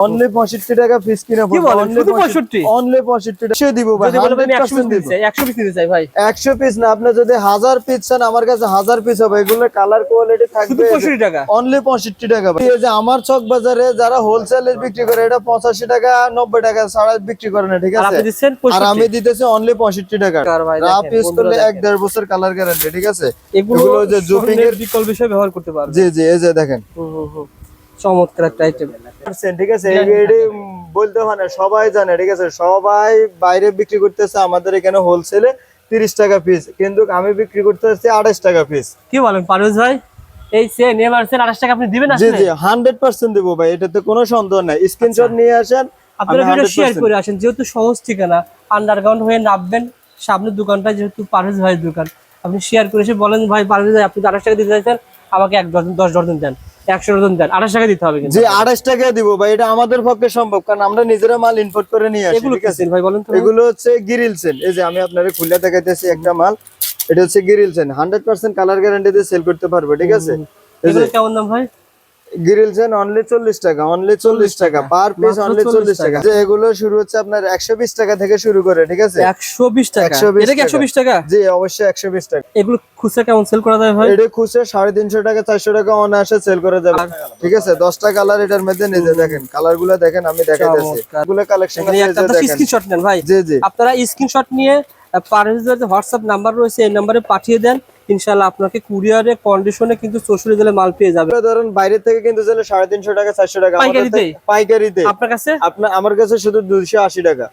Only পঁয়ষট্টি টাকা piece কিনা কি বলেন? শুধু 65? অনলি পঁয়ষট্টি। টাকা। দিব ভাই যদি বলেন আমি একশো পিস 100% দিব। নিতে চাই একশো পিস নিতে চাই ভাই। একশো পিস না আপনি যদি হাজার পিস চান আমার কাছে হাজার পিস হবে। এগুলো কালার কোয়ালিটি শুধু থাকবে টাকা? অনলি পঁয়ষট্টি টাকা ভাই। এই যে আমার চক বাজারে যারা হোলসেলে বিক্রি করে এটা পঁচাশি টাকা নব্বই টাকা ছাড়া বিক্রি করে না ঠিক আছে? আর আমি দিতেছি অনলি পঁয়ষট্টি টাকা। ইউজ করলে এক দেড় বছর কালার গ্যারান্টি ঠিক আছে? এগুলো যে জুপিং এর বিকল্প হিসেবে ব্যবহার করতে পারবে। জি জি এই যে দেখেন। হুম, হুম, হুম। চমৎকার একটা আইটেম ঠিক আছে এটি বলতে হয় না সবাই জানে ঠিক আছে? সবাই বাইরে বিক্রি করতেছে আমাদের এখানে হোলসেলে তিরিশ টাকা পিস কিন্তু আমি বিক্রি করতেছি আড়াইশ টাকা পিস কি বলেন পারভেজ ভাই? এই সে নিয়ে মারছেন আঠাশ টাকা আপনি দিবেন জি জি হান্ড্রেড পার্সেন্ট দেবো ভাই এটাতে কোনো সন্দেহ নাই। স্ক্রিনশট নিয়ে আসেন আপনারা ভিডিও শেয়ার করে আসেন যেহেতু সহজ ঠিকানা আন্ডারগ্রাউন্ড হয়ে নামবেন সামনের দোকানটা যেহেতু পারভেজ ভাইয়ের দোকান আপনি শেয়ার করে এসে বলেন ভাই পারভেজ ভাই আপনি আঠাশ টাকা দিতে চাইছেন আমাকে এক ডজন দশ ডজন দেন। একশো ডজন দেন। আঠাশ টাকা দিতে হবে টাকা দিব ভাই এটা আমাদের পক্ষে সম্ভব কারণ আমরা নিজেরা মাল ইম্পোর্ট করে নিয়ে আসি ঠিক আছে? ভাই বলেন তো এগুলো হচ্ছে গিরিলসেন এই যে আমি আপনাদের খুলে দেখাইতেছি একটা মাল এটা হচ্ছে গিরিলসেন হান্ড্রেড পার্সেন্ট কালার গ্যারান্টি দিয়ে সেল করতে পারবে ঠিক আছে? কেমন দাম ভাই? গ্রিলসেন অনলি চল্লিশ টাকা অনলি চল্লিশ টাকা পার পিস অনলি চল্লিশ টাকা। যে এগুলো শুরু হচ্ছে আপনার একশো বিশ টাকা থেকে শুরু করে ঠিক আছে? একশো বিশ টাকা। 120 এটা একশো বিশ টাকা? জি অবশ্যই একশো বিশ টাকা। এগুলো খুচরা কেমন সেল করা যায় ভাই? এটা খুচরা সাড়ে তিনশো টাকা চারশো টাকা অনায়াসে সেল করে যাবে। ঠিক আছে দশটা কালার এটার মধ্যে নিজে দেখেন। কালারগুলো দেখেন আমি চমৎকার। এগুলো কালেকশন স্ক্রিনশট নেন ভাই। জি জি। আপনারা স্ক্রিনশট নিয়ে পারভেজের হোয়াটসঅ্যাপ নাম্বার রয়েছে এই নাম্বারে পাঠিয়ে দেন। ইনশাল্লাহ আপনাকে কুরিয়ারে কন্ডিশনে কিন্তু চৌষট্টি জেলে মাল পেয়ে যাবে। ধরুন বাইরে থেকে কিন্তু জেলে সাড়ে তিনশো টাকা চারশো টাকা পাইকারিতে? পাইকারিতে। আপনার কাছে? আপনার আমার কাছে শুধু দুইশো আশি টাকা।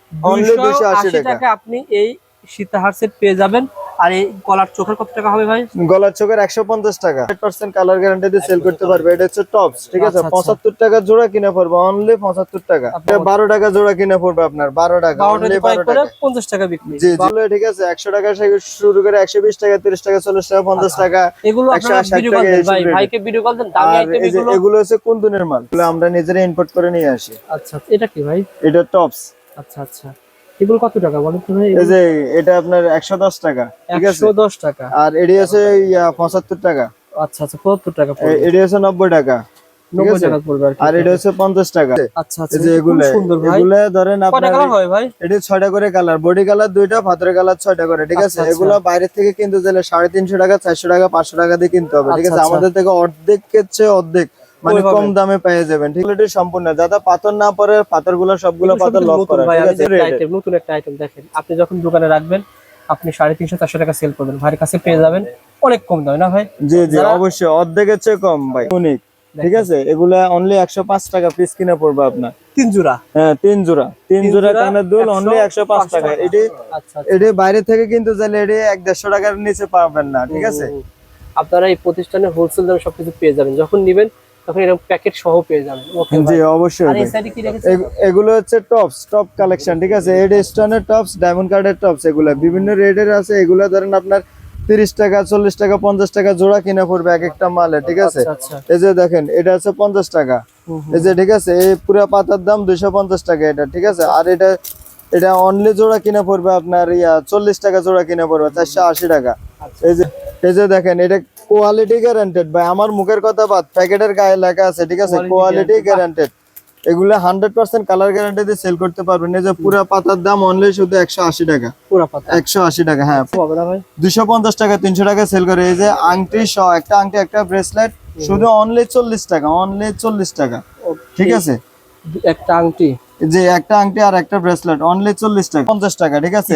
দুইশো আশি টাকা। টাকা আপনি এই সীতাহার সেট পেয়ে যাবেন। আর এই গলার চোখের কত টাকা হবে ভাই? গলার চোখের একশো পঞ্চাশ টাকা। পার্সেন্ট কালার গ্যারান্টি দিয়ে সেল করতে পারবে। এটা হচ্ছে টপস ঠিক আছে? আচ্ছা, আচ্ছা। পঁচাত্তর টাকা জোড়া কিনে পড়বে অনলি পঁচাত্তর টাকা। বারো টাকা জোড়া কিনে পড়বে আপনার বারো টাকা পঞ্চাশ টাকা বিক্রি। জি ঠিক আছে? একশো টাকা থেকে শুরু করে একশো বিশ টাকা তিরিশ টাকা চল্লিশ টাকা পঞ্চাশ টাকা এগুলো হচ্ছে কুন্দুনের মাল আমরা নিজেরা ইম্পোর্ট করে নিয়ে আসি। আচ্ছা এটা কি ভাই? এটা টপস আচ্ছা আচ্ছা। এগুলো কত টাকা বলেন তো এই যে এটা আপনার একশো দশ টাকা ঠিক আছে? একশো দশ টাকা। আর এটি আছে ইয়া, পঁচাত্তর টাকা। আচ্ছা আচ্ছা পঁচাত্তর টাকা এ- পড়বে। এটি আছে নব্বই টাকা ঠিক নব্বই আছে? টাকা পড়বে আর আর এটা হচ্ছে পঞ্চাশ টাকা। আচ্ছা আচ্ছা এই যে এগুলো সুন্দর ভাই। এগুলো ধরেন আপনার কালার হয় ভাই? এটি ছয়টা করে কালার বডি কালার দুইটা পাথরের কালার ছয়টা করে ঠিক আছে? আচ্ছা, আচ্ছা। এগুলো বাইরে থেকে কিনতে সাড়ে তিনশো টাকা চারশো টাকা পাঁচশো টাকা দিয়ে কিনতে হবে ঠিক আচ্ছা, আছে। আমাদের থেকে অর্ধেক চেয়ে অর্ধেক। মানে কম দামে পেয়ে যাবেন ঠিক আছে? সম্পূর্ণ। যাতে পাথর না পরে পাথরগুলো সবগুলো সব পাথর লক করা নতুন একটা আইটেম দেখেন। আপনি যখন দোকানে রাখবেন আপনি সাড়ে তিনশো চারশো টাকা সেল করবেন। ভাইয়ের কাছে পেয়ে যাবেন অনেক কম দামে না ভাই? জি জি অবশ্যই। অর্ধেকের চেয়ে কম ভাই। ইউনিক ঠিক আছে? এগুলা অনলি একশো পাঁচ টাকা পিস কিনে পড়বে আপনার। তিন জোড়া। হ্যাঁ তিন জোড়া। তিন জোড়া কানের দুল অনলি একশো পাঁচ টাকা। এটি আচ্ছা এটি বাইরে থেকে কিন্তু চাইলে এটি এক দেড়শো টাকার নিচে পাবেন না ঠিক আছে। আপনারা এই প্রতিষ্ঠানে হোলসেল দামে সবকিছু পেয়ে যাবেন। যখন নিবেন তখন এরকম প্যাকেট সহ পেয়ে যাবেন জি অবশ্যই এগুলো হচ্ছে টপস টপ কালেকশন ঠিক আছে? এড স্টোনের টপস ডায়মন্ড কার্ডের টপস এগুলো। বিভিন্ন রেটের আছে এগুলো ধরেন আপনার তিরিশ টাকা চল্লিশ টাকা পঞ্চাশ টাকা জোড়া কিনে পড়বে এক একটা মালে ঠিক আছে? আচ্ছা আচ্ছা। এই যে দেখেন এটা হচ্ছে পঞ্চাশ টাকা। এই যে ঠিক আছে? এই পুরো পাতার দাম দুইশো পঞ্চাশ টাকা এটা ঠিক আছে? আর এটা এটা অনলি জোড়া কিনে পড়বে আপনার ইয়া চল্লিশ টাকা জোড়া কিনে পড়বে চারশো আশি টাকা। এই যে এই যে দেখেন এটা কোয়ালিটি গ্যারান্টেড ভাই আমার মুখের কথা বাদ প্যাকেটের গায়ে লেখা আছে ঠিক আছে? কোয়ালিটি গ্যারান্টেড এগুলো হান্ড্রেড পার্সেন্ট কালার গ্যারান্টি দিয়ে সেল করতে পারবেন। এই যে পুরো পাতার দাম অনলি শুধু একশো আশি টাকা। একশো আশি টাকা হ্যাঁ। ভাই? দুশো পঞ্চাশ টাকা তিনশো টাকা সেল করে। এই যে আংটি সহ একটা আংটি একটা ব্রেসলেট শুধু অনলি চল্লিশ টাকা অনলি চল্লিশ টাকা। ঠিক আছে? একটা আংটি। যে একটা আংটি আর একটা ব্রেসলেট অনলি চল্লিশ টাকা পঞ্চাশ টাকা ঠিক আছে?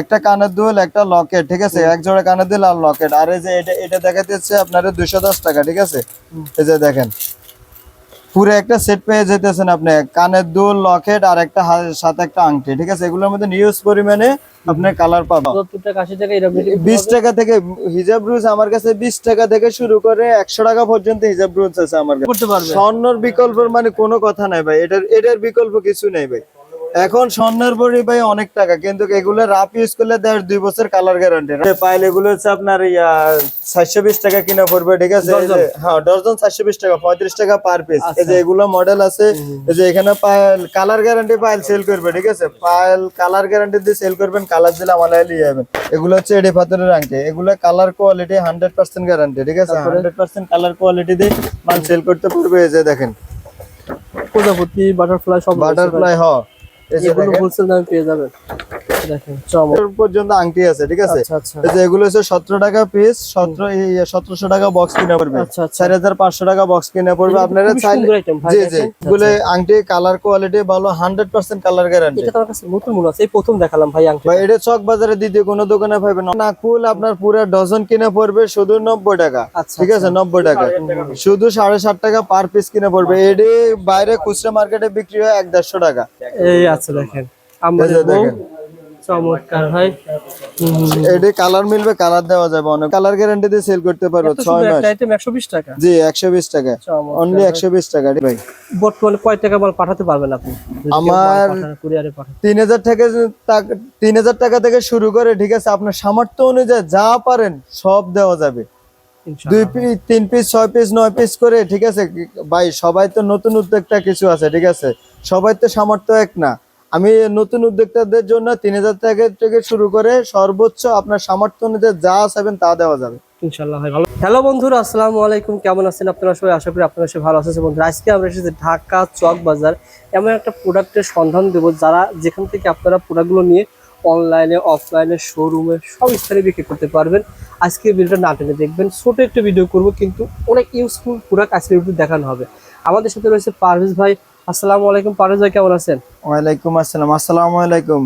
একটা কানের দুল একটা লকেট ঠিক আছে? এক জোড়া কানের দুল আর লকেট আর এই যে এটা এটা দেখাতেছে আপনার দুশো দশ টাকা ঠিক আছে? এই যে দেখেন পুরো একটা সেট পেয়ে যেতেছেন আপনি। কানের দুল লকেট আর একটা সাথে একটা আংটি ঠিক আছে? এগুলোর মধ্যে নিউজ পরিমাণে আপনার কালার পাবেন। বিশ টাকা থেকে হিজাব রুজ আমার কাছে বিশ টাকা থেকে শুরু করে একশো টাকা পর্যন্ত হিজাব রুজ আছে আমার কাছে। স্বর্ণর বিকল্পের মানে কোনো কথা নাই ভাই এটার এটার বিকল্প কিছু নেই ভাই। এখন স্বর্ণের বড়ি ভাই অনেক টাকা কিন্তু এগুলো রাপ ইউজ করলে দেড় দুই বছর কালার গ্যারান্টি পাইল এগুলো হচ্ছে আপনার ইয়া চারশো বিশ টাকা কিনা পড়বে ঠিক আছে? হ্যাঁ ডজন চারশো বিশ টাকা পঁয়ত্রিশ টাকা পার পিস এই যে এগুলো মডেল আছে এই যে এখানে পায়েল কালার গ্যারান্টি পায়েল সেল করবে ঠিক আছে? পায়েল কালার গ্যারান্টি দিয়ে সেল করবেন কালার দিলে আমার নিয়ে যাবেন এগুলো হচ্ছে এডি পাথরের আংটি। এগুলো colour quality hundred percent guarantee ঠিক আছে? হান্ড্রেড পার্সেন্ট কালার কোয়ালিটি দিয়ে মাল সেল করতে পারবে এই যে দেখেন। প্রজাপতি বাটারফ্লাই সব বাটারফ্লাই হ এই যে এগুলো দেখেন, হোলসেল দামে পেয়ে যাবেন। দেখেন চমক। পর্যন্ত আংটি আছে ঠিক আছে? আচ্ছা আচ্ছা। এই যে এগুলো হচ্ছে সতেরো টাকা পিস টাকা বক্স কিনে পড়বে। আচ্ছা টাকা বক্স কিনে পড়বে। আপনারা চাইলে সুন্দর item ভাই, জি জি। এগুলো আংটি কালার কোয়ালিটি ভালো হান্ড্রেড পার্সেন্ট কালার গ্যারান্টি এটা তো কাছে নতুন মনে আছে এই প্রথম দেখালাম ভাই আংটি ভাই এটা চক বাজারে দ্বিতীয় কোনো দোকানে পাবেন না। নাকুল আপনার পুরো ডজন কিনে পড়বে শুধু নব্বই টাকা। আচ্ছা ঠিক আছে নব্বই টাকা। শুধু সাড়ে ষাট টাকা পার পিস কিনে পড়বে। এটি বাইরে খুচরা মার্কেটে বিক্রি হয় এক দেড়শো টাকা। এই আছে দেখেন। আমাদের এই যে বউ দেখেন। চমৎকার ভাই। হুম, হুম, হুম। এটি কালার মিলবে কালার দেওয়া যাবে অনেক। কালার গ্যারান্টি দিয়ে সেল করতে পারব এত মাস। আইটেম একশো বিশ টাকা। জি একশো বিশ টাকা। অনলি ভাই। একশো বিশ টাকা ভাই। বর্তমানে কয় টাকা মাল পাঠাতে পারবেন আপনি? আমার- কুরিয়ারে পাঠাতে তিন হাজার টাকা টাকা- তিন হাজার টাকা থেকে শুরু করে ঠিক আছে আপনার সামর্থ্য অনুযায়ী যা পারেন সব দেওয়া যাবে। দুই পিস তিন পিস ছয় পিস নয় পিস করে ঠিক আছে ভাই সবাই তো নতুন উদ্যোক্তা কিছু আছে ঠিক আছে। সবাই তো সামর্থ্য এক না। আমি নতুন উদ্যোক্তাদের জন্য তিন হাজার টাকা থেকে শুরু করে সর্বোচ্চ আপনার সামর্থ্য অনুযায়ী যা চাইবেন তা দেওয়া যাবে। ভালো হ্যালো বন্ধুরা, আসসালামু আলাইকুম। কেমন আছেন আপনারা সবাই? আশা করি আপনারা সবাই ভালো আছেন। বন্ধুরা, আজকে আমরা এসেছি ঢাকা চক বাজার। এমন একটা প্রোডাক্টের সন্ধান দেবো যারা যেখান থেকে আপনারা প্রোডাক্টগুলো নিয়ে অনলাইনে, অফলাইনে, শোরুমে সব স্থানে বিক্রি করতে পারবেন। আজকে ভিডিওটা না টেনে দেখবেন। ছোট একটা ভিডিও করব, কিন্তু অনেক ইউজফুল প্রোডাক্ট আজকে ভিডিও দেখানো হবে। আমাদের সাথে রয়েছে পারভেজ ভাই আসসালামু আলাইকুম পারভেজ ভাই কেমন আছেন? ওয়ালাইকুম আসসালাম আসসালামু আলাইকুম।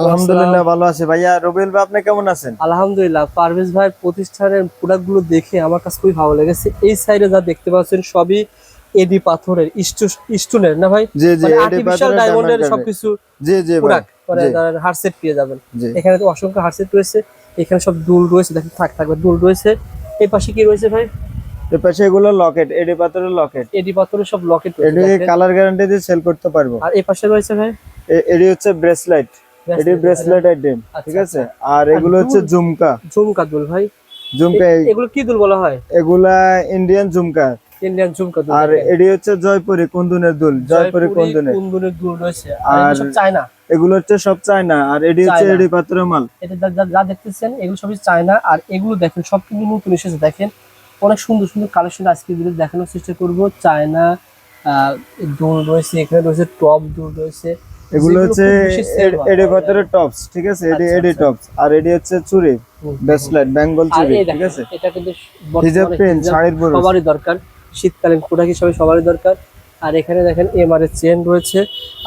আলহামদুলিল্লাহ ভালো আছে। ভাইয়া রবিল ভাই আপনি কেমন আছেন? আলহামদুলিল্লাহ পারভেজ ভাইয়ের প্রতিষ্ঠানের প্রোডাক্টগুলো দেখে আমার কাছে খুবই ভালো লেগেছে। এই সাইডে যা দেখতে পাচ্ছেন সবই এডি পাথরের স্টোনের না ভাই? জি জি ডায়মন্ডের সবকিছু জি জি প্রোডাক্ট মানে হারসেট পেয়ে যাবেন। এখানে তো অসংখ্য হারসেট রয়েছে। এখানে সব দুল রয়েছে দেখেন থাক থাকবে দুল রয়েছে। এই পাশে কি রয়েছে ভাই? এর পাশে এগুলো লকেট এডি পাথরের লকেট। এডি পাথরের সব লকেট কালার গ্যারান্টি দিয়ে সেল করতে পারব। আর এই পাশে রয়েছে ভাই? হচ্ছে ব্রেসলেট ব্রেসলেট আইটেম ঠিক আছে? আর এগুলো হচ্ছে দুল? ঝুমকা। ঝুমকা দুল ভাই। ঝুমকা এগুলো কি দুল বলা হয়? এগুলা ইন্ডিয়ান ঝুমকা। ইন্ডিয়ান ঝুমকা দুল আর। হচ্ছে জয়পুরি কুন্দুনের দুল জয়পুরি কুন্দুনের। কুন্দনের দুল রয়েছে। আর সব চায়না। এগুলো হচ্ছে সব চায়না। আর এটি হচ্ছে। এডি পাথরের মাল। এটা যা দেখতেছেন এগুলো সবই চায়না। আর এগুলো দেখেন সব কিন্তু নতুন এসেছে দেখেন। অনেক সুন্দর সুন্দর কালেকশন আজকে ভিডিও দেখানোর চেষ্টা করব। চায়না দোল রয়েছে এখানে রয়েছে টপ দূর রয়েছে। এগুলো হচ্ছে। এডি পাথরের টপস ঠিক আছে? এডি এডি। টপস আর এডি হচ্ছে চুরি ব্রেসলেট বেঙ্গল চুরি ঠিক আছে? এটা কিন্তু হিজাব শাড়ির সবারই দরকার। শীতকালীন প্রোডাক্ট হিসাবে সবারই দরকার। আর এখানে দেখেন এমআর চেন রয়েছে।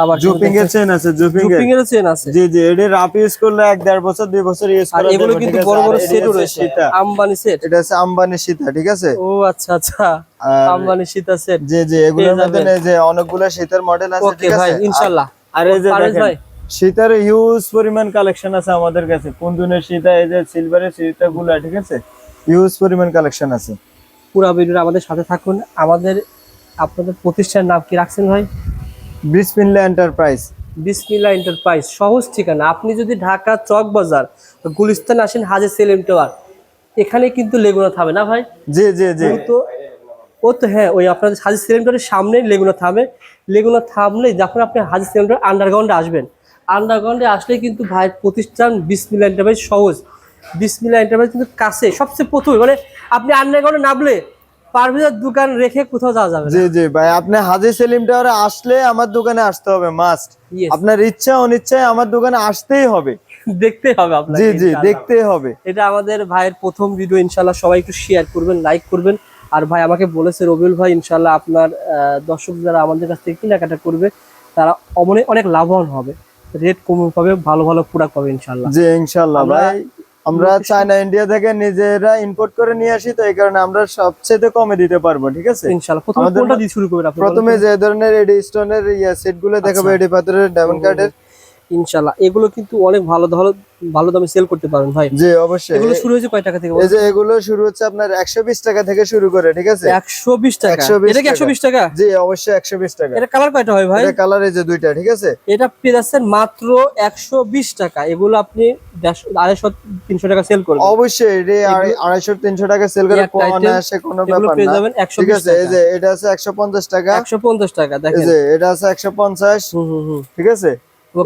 আবার জুপিং এর চেন আছে জুপিং এর। জুপিং এর চেন আছে। জি জি এডি রাপ ইউজ করলে এক দেড় বছর দুই বছর ইউজ করা এগুলো কিন্তু বড় বড় হচ্ছে রয়েছে। আম্বানি সেট এটা হচ্ছে আম্বানি সীতা ঠিক আছে? ও আচ্ছা আচ্ছা। আম্বানি সীতা সেট জি জি এগুলোর মধ্যে এই যে অনেকগুলো শীতের মডেল আছে ওকে ঠিক ভাই আছে? ইনশাআল্লাহ আর এই যে দেখেন ভাই। শীতের হিউজ পরিমাণ কালেকশন আছে আমাদের কাছে। কুন্দুনের সীতা এই যে সিলভারের সীতা গুলা ঠিক আছে? হিউজ পরিমাণ কালেকশন আছে। পুরো ভিডিওটা আমাদের সাথে থাকুন। আমাদের আপনাদের প্রতিষ্ঠানের নাম কি রাখছেন ভাই? ব্রিসপিনলে এন্টারপ্রাইজ। বিসমিল্লা এন্টারপ্রাইজ সহজ ঠিকানা। আপনি যদি ঢাকা চক বাজার গুলিস্তান আসেন হাজে সেলেম টাওয়ার এখানে কিন্তু লেগুনা থামে না ভাই? জি জি জি। ও তো ও তো হ্যাঁ ওই আপনাদের হাজি সেলেম টাওয়ারের সামনেই লেগুনা থামে লেগুনা থামলেই যখন আপনি হাজি সেলেম টাওয়ার আন্ডারগ্রাউন্ডে আসবেন। আন্ডারগ্রাউন্ডে আসলে কিন্তু ভাইয়ের প্রতিষ্ঠান বিসমিল্লা এন্টারপ্রাইজ সহজ। বিসমিল্লা এন্টারপ্রাইজ কিন্তু কাছে সবচেয়ে প্রথমে মানে আপনি আন্ডারগ্রাউন্ডে নামলে পারভেজের দোকান রেখে কোথাও যাওয়া যাবে জি জি ভাই আপনি হাজি সেলিম টাওয়ারে আসলে আমার দোকানে আসতে হবে মাস্ট আপনার ইচ্ছা অনিচ্ছায় আমার দোকানে আসতেই হবে। দেখতে হবে আপনাকে জি জি ইনশাআল্লাহ। দেখতেই হবে। এটা আমাদের ভাইয়ের প্রথম ভিডিও ইনশাল্লাহ সবাই একটু শেয়ার করবেন লাইক করবেন। আর ভাই আমাকে বলেছে রবিউল ভাই ইনশাল্লাহ আপনার দর্শক যারা আমাদের কাছ থেকে কেনাকাটা করবে তারা অনেক অনেক লাভবান হবে। রেট কম পাবে ভালো ভালো প্রোডাক্ট পাবে ইনশাল্লাহ জি ইনশাল্লাহ ভাই। আমরা চায়না ইন্ডিয়া থেকে নিজেরা ইম্পোর্ট করে নিয়ে আসি তো এই কারণে আমরা সবচেয়ে কমে দিতে পারব ঠিক আছে? প্রথমে কোনটা দিয়ে শুরু করবেন আপনি প্রথমে যে ধরনের এডি স্টোনের ইয়া সেটগুলো দেখাবো। এডি পাথরের ডায়মন্ড কার্ডের ইনশাল্লাহ এগুলো কিন্তু অনেক ভালো ভালো ভালো দামে সেল করতে পারেন ভাই। জি অবশ্যই। এগুলো শুরু হয়েছে কয় টাকা থেকে এই যে এগুলো শুরু হচ্ছে আপনার একশো বিশ টাকা থেকে শুরু করে ঠিক আছে? একশো বিশ টাকা? 120 এটা কি একশো বিশ টাকা? জি অবশ্যই একশো বিশ টাকা। এটা কালার কয়টা হয় ভাই? এটা কালার এই যে দুইটা ঠিক আছে? এটা পেয়ে যাচ্ছেন মাত্র একশো বিশ টাকা। এগুলো আপনি দেড়শো আড়াইশো তিনশো টাকা সেল করবেন। অবশ্যই আড়াই- আড়াইশো তিনশো টাকা সেল করে item, অনায়াসে কোনো ব্যাপার না। যাবেন একশো ঠিক আছে এই যে এটা আছে একশো পঞ্চাশ টাকা। একশো পঞ্চাশ টাকা এই যে এটা আছে একশো পঞ্চাশ। হুম হুম। ঠিক আছে?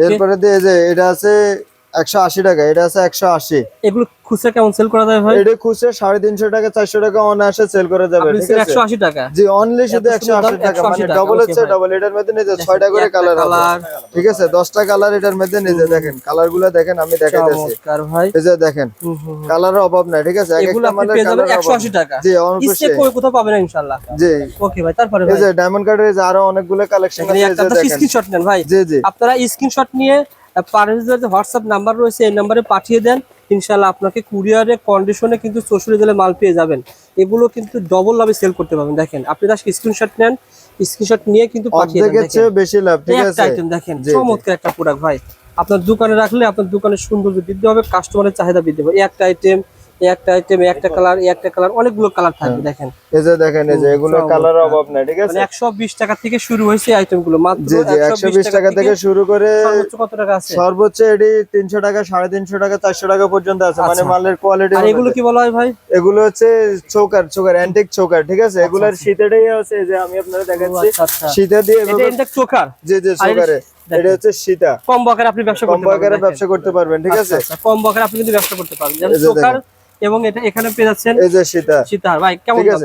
এরপরে দিয়ে যে এটা আছে একশো আশি টাকা এটা আছে একশো আশি। এগুলো খুচরা কেমন সেল করা যায় ভাই? এটা খুচরা সাড়ে তিনশো টাকা চারশো টাকা অনায়াসে সেল করা যাবে আপনি ঠিক আছে? একশো আশি টাকা? জি অনলি শুধু এত একশো সুন্দর আশি টাকা মানে ডবল হচ্ছে। ডবল এটার মধ্যে করে কালার কালার ঠিক আছে দশটা কালার এটার মধ্যে নিজে দেখেন কালারগুলো দেখেন আমি দেখাইতেছি। চমৎকার ভাই। এই যে দেখেন। কালারের অভাব নাই ঠিক আছে? এক একটা কালার একশো আশি টাকা। জি অনকুশে কই কোথাও পাবেন না ইনশাল্লাহ জি। ওকে ভাই তারপরে এই যে ডায়মন্ড কার্ডের যে আরও অনেকগুলো কালেকশন আছে এই যে দেখেন। স্ক্রিনশট নেন ভাই। জি জি। আপনারা স্ক্রিনশট নিয়ে পারভেজের যে হোয়াটসঅ্যাপ নাম্বার রয়েছে এই নাম্বারে পাঠিয়ে দেন। ইনশাল্লাহ আপনাকে কুরিয়ারের কন্ডিশনে কিন্তু চৌষট্টি জেলে মাল পেয়ে যাবেন। এগুলো কিন্তু ডবল লাভে সেল করতে পারবেন। দেখেন আপনি তার স্ক্রিনশট নেন স্ক্রিনশট নিয়ে কিন্তু পাঠিয়ে দেন। দেখেন। বেশি লাভ ঠিক একটা আছে? আইটেম দেখেন জি, জি। চমৎকার একটা প্রোডাক্ট ভাই। আপনার দোকানে রাখলে আপনার দোকানের সৌন্দর্য বৃদ্ধি হবে কাস্টমারের চাহিদা বৃদ্ধি হবে। একটা আইটেম একটা আইটেম একটা কালার একটা কালার অনেকগুলো কালার থাকবে হ্যাঁ। দেখেন। এই যে দেখেন এই যে এগুলো কালার অভাব নাই ঠিক আছে? মানে একশো বিশ টাকা থেকে শুরু হয়েছে আইটেমগুলো মাত্র জি জি একশো বিশ টাকা থেকে শুরু করে সর্বোচ্চ কত টাকা আছে? সর্বোচ্চ এটি তিনশো টাকা সাড়ে তিনশো টাকা চারশো টাকা পর্যন্ত আছে মানে আচ্ছা। মালের কোয়ালিটি আর এগুলো কি বলা হয় ভাই? এগুলো হচ্ছে চোকার চোকার অ্যান্টিক চোকার ঠিক আছে? এগুলার শীতেটাই আছে যে আমি আপনারা দেখাচ্ছি আচ্ছা আচ্ছা। শীতে দিয়ে এটা ইনটেক চোকার। যে যে চোকারে। এটা হচ্ছে সীতা। কম বকারে আপনি ব্যবসা করতে পারবেন দেখেন। ব্যবসা করতে পারবেন ঠিক আছে? কম বকারে আপনি কিন্তু ব্যবসা করতে পারবেন। যেমন চোকার এবং এটা এখানে পেয়ে যাচ্ছেন এই যে সীতা। সীতার ভাই কেমন কেমন?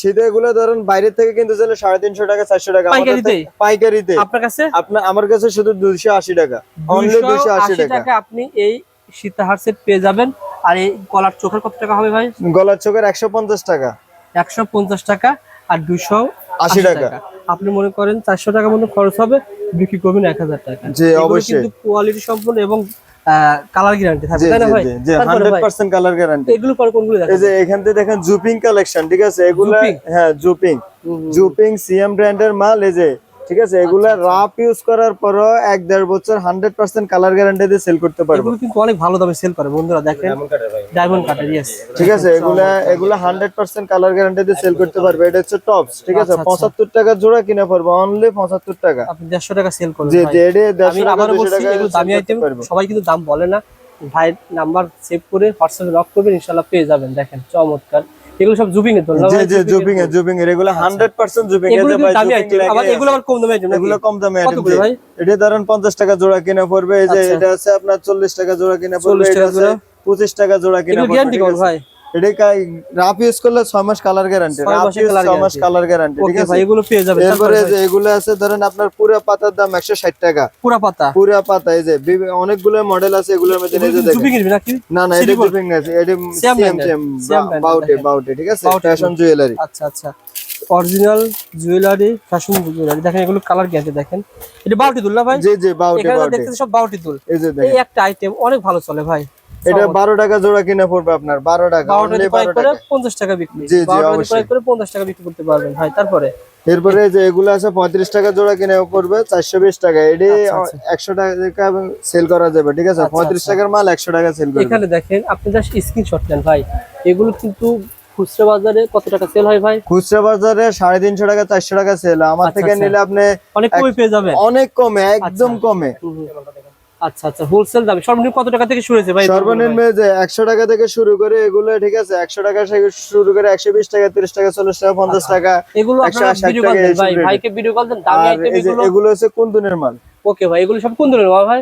শীতে এগুলো ধরুন বাইরে থেকে কিন্তু চলে সাড়ে তিনশো টাকা চারশো টাকা আমাদের পাইকারিতে? পাইকারিতে। আপনার কাছে? আপনার আমার কাছে শুধু দুইশো আশি টাকা। অনলি দুইশো আশি 280 টাকা। আপনি এই সীতাহার সেট পেয়ে যাবেন। আর এই গলার চোখের কত টাকা হবে ভাই? গলার চোখের একশো পঞ্চাশ টাকা। একশো পঞ্চাশ টাকা। আর দুশো আশি টাকা। আপনি মনে করেন চারশো টাকা মতো খরচ হবে বিক্রি করবেন এক হাজার টাকা। যে অবশ্যই। কিন্তু কোয়ালিটি সম্পূর্ণ এবং কালার গ্যারান্টি থাকবে তাই না ভাই? জি জি তারপরে হান্ড্রেড ভাই, পার্সেন্ট কালার গ্যারান্টি এগুলো পরে কোনগুলো এই যে এখান থেকে দেখেন জুপিং কালেকশন ঠিক আছে? এগুলো হ্যাঁ জুপিং। জুপিং সিএম ব্র্যান্ডের মাল এই যে ঠিক আছে? এগুলা রাপ ইউজ করার পরও এক দেড় বছর হান্ড্রেড পার্সেন্ট কালার গ্যারান্টি দিয়ে সেল করতে পারব। কিন্তু অনেক ভালো দামে সেল করে বন্ধুরা দেখেন। ডায়মন্ড কাটার ইয়েস ঠিক আছে? এগুলা এগুলা হান্ড্রেড পার্সেন্ট কালার গ্যারান্টি দিয়ে সেল করতে পারবে। এটা হচ্ছে টপস ঠিক আছে? আচ্ছা, আচ্ছা। পঁচাত্তর টাকা জোড়া কিনে পারব অনলি পঁচাত্তর টাকা। আপনি দেড়শো টাকা সেল করবেন ভাই। যে এটা দেড়শো টাকা দামি আইটেম সবাই কিন্তু দাম বলে না। ভাই নাম্বার সেভ করে হোয়াটসঅ্যাপে লক করবেন ইনশাআল্লাহ পেয়ে যাবেন দেখেন চমৎকার। এগুলো সব জুবিং এর দোল জি জি জুবিং এর জুপিং এর এগুলো হান্ড্রেড পার্সেন্ট জুপিং এর ভাই দামি আইটেম আবার এগুলো আবার কম দামে আইটেম এগুলো কম দামে আইটেম ভাই? এটা ধরেন পঞ্চাশ টাকা জোড়া কিনা পড়বে এই যে আচ্ছা। এটা আছে আপনার চল্লিশ টাকা জোড়া কিনা পড়বে 40 এটা টাকা আছে জোড়া? পঁচিশ টাকা জোড়া কিনা পড়বে গ্যারান্টি কোন ভাই। এটা রাফ ইউজ করলে মাস কালার গ্যারান্টি ছয় রাফ ইউজ colour মাস কালার গ্যারান্টি ঠিক আছে? এগুলো পেয়ে যাবেন তারপরে যে এগুলো আছে ধরেন আপনার পুরো পাতার দাম একশো ষাট টাকা। পুরা পাতা? পুরো পাতা এই যে অনেকগুলো মডেল আছে এগুলোর মধ্যে এই যে দেখেন। না না এটা? জুপিং এটা বাউটে বাউটে ঠিক আছে? ফ্যাশন জুয়েলারি আচ্ছা আচ্ছা। অরিজিনাল জুয়েলারি ফ্যাশন জুয়েলারি দেখেন এগুলো কালার গ্যারান্টি দেখেন? এটা বাউটি দুল না ভাই? জি জি বাউটে বাউটে সব বাউটি দুল এই যে এই একটা আইটেম অনেক ভালো চলে ভাই। এটা বারো টাকা জোড়া কিনা পড়বে আপনার বারো টাকা বারোটা only 12 করে টাকা। পঞ্চাশ টাকা বিক্রি। জি, জি, অবশ্যই। করে পঞ্চাশ টাকা বিক্রি করতে পারবেন ভাই তারপরে? এরপরে যে এগুলো আছে পঁয়ত্রিশ টাকা জোড়া কিনে পড়বে চারশো বিশ টাকা। এটি আচ্ছা, একশো টাকা সেল করা যাবে ঠিক আছে? আচ্ছা, পঁয়ত্রিশ আচ্ছা। টাকার মাল একশো টাকা সেল করবে। এখানে দেখেন আপনি জাস্ট স্ক্রিনশট নেন ভাই। এগুলো কিন্তু খুচরা বাজারে কত টাকা সেল হয় ভাই? খুচরা বাজারে সাড়ে তিনশো টাকা চারশো টাকা সেল আমার আচ্ছা, থেকে আচ্ছা। নিলে আপনি অনেক কমে পেয়ে যাবেন। অনেক কমে একদম কমে। আচ্ছা আচ্ছা হোলসেল দামে। সর্বনিম্ন কত টাকা থেকে শুরু হয়েছে ভাই? সর্বনিম্ন যে একশো টাকা থেকে শুরু করে এগুলো ঠিক আছে একশো টাকা থেকে শুরু করে একশো বিশ টাকা তিরিশ টাকা চল্লিশ টাকা পঞ্চাশ আচ্ছা। টাকা এগুলো আপনারা ভিডিও কল দেন ভাই। ভাইকে ভিডিও কল দেন। দামি আইটেম এগুলো এগুলো হচ্ছে কুন্দনের মাল। ওকে ভাই এগুলো সব কোন ধরনের মাল ভাই।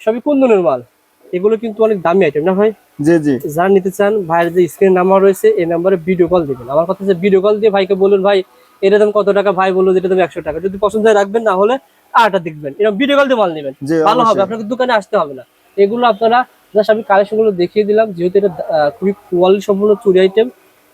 সবই কোন ধরনের মাল। এগুলো কিন্তু অনেক দামি আইটেম না ভাই? জি জি। যারা নিতে চান ভাইয়ের যে স্ক্রিন নাম্বার রয়েছে এই নাম্বারে ভিডিও কল দিবেন। আমার কথা ভিডিও কল দিয়ে ভাইকে বলুন ভাই এটা দাম কত টাকা? ভাই বলল যেটা দাম একশো টাকা। যদি পছন্দ হয় রাখবেন না হলে আরটা দেখবেন। এরকম ভিডিও কল দিয়ে মাল নেবেন। ভালো হবে আপনাকে দোকানে আসতে হবে না। এগুলো আপনারা জাস্ট আমি কালেকশনগুলো দেখিয়ে দিলাম। যেহেতু এটা খুবই কোয়ালিটি সম্পূর্ণ চুরি আইটেম